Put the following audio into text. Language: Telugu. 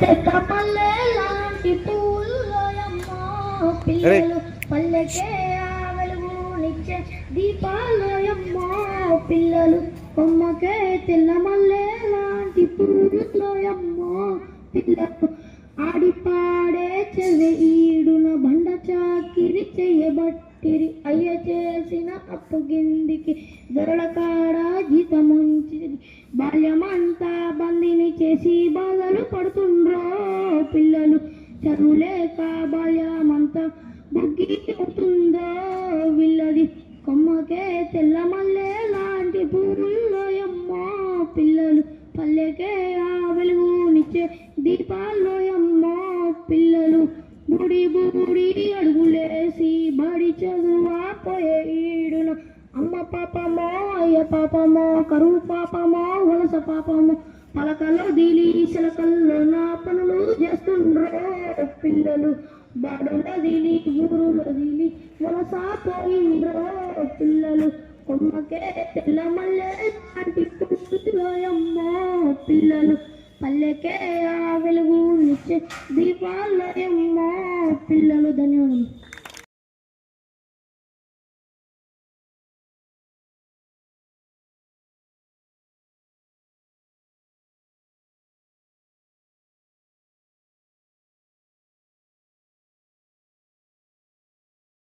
లాంటి పూలోయమ్మ పిల్లలు పల్లెకే ఆ వెలుగునిచ్చే దీపాలోయమ్మ పిల్లలు కొమ్మకే తెల్లమల్లె లాంటి పూలోయమ్మ పిల్లలు ఆడి పాడే చెవి ఈడున బండ చాకిరి చెయ్యబట్టిరి. అయ్య చేసిన అప్పు గిందికి దొరల కాడ జీతముంచిరి. బాల్యమంతా బందిని చేసి బాధలు పిల్లలు చదువులేక బాల్యమంతా బుగ్గి అవుతుందో వీళ్ళది కొమ్మకే తెల్లమల్లె లాంటి పూల్లోయమ్మ పిల్లలు. పల్లెకే ఆ వెలుగునిచ్చే దీపాల్లోయమ్మ పిల్లలు. బుడి బుడి అడుగులేసి బడి చదువా పోయే ఈడును అమ్మ పాపమో అయ్య పాపమో కరువు పాపమో వలస పాపమో పలకలో దీలి చిలకల్లో నా పిల్లలు బాడులో దిలి ఊరులో వలస పోయిండ్రో పిల్లలు. కొమ్మకే తెల్లమల్లె లాంటి పుట్టులోయమ్మో పిల్లలు. పల్లెకే ఆ వెలుగు నిచ్చే దీపాలయమ్మో పిల్లలు. ధన్యవాదాలు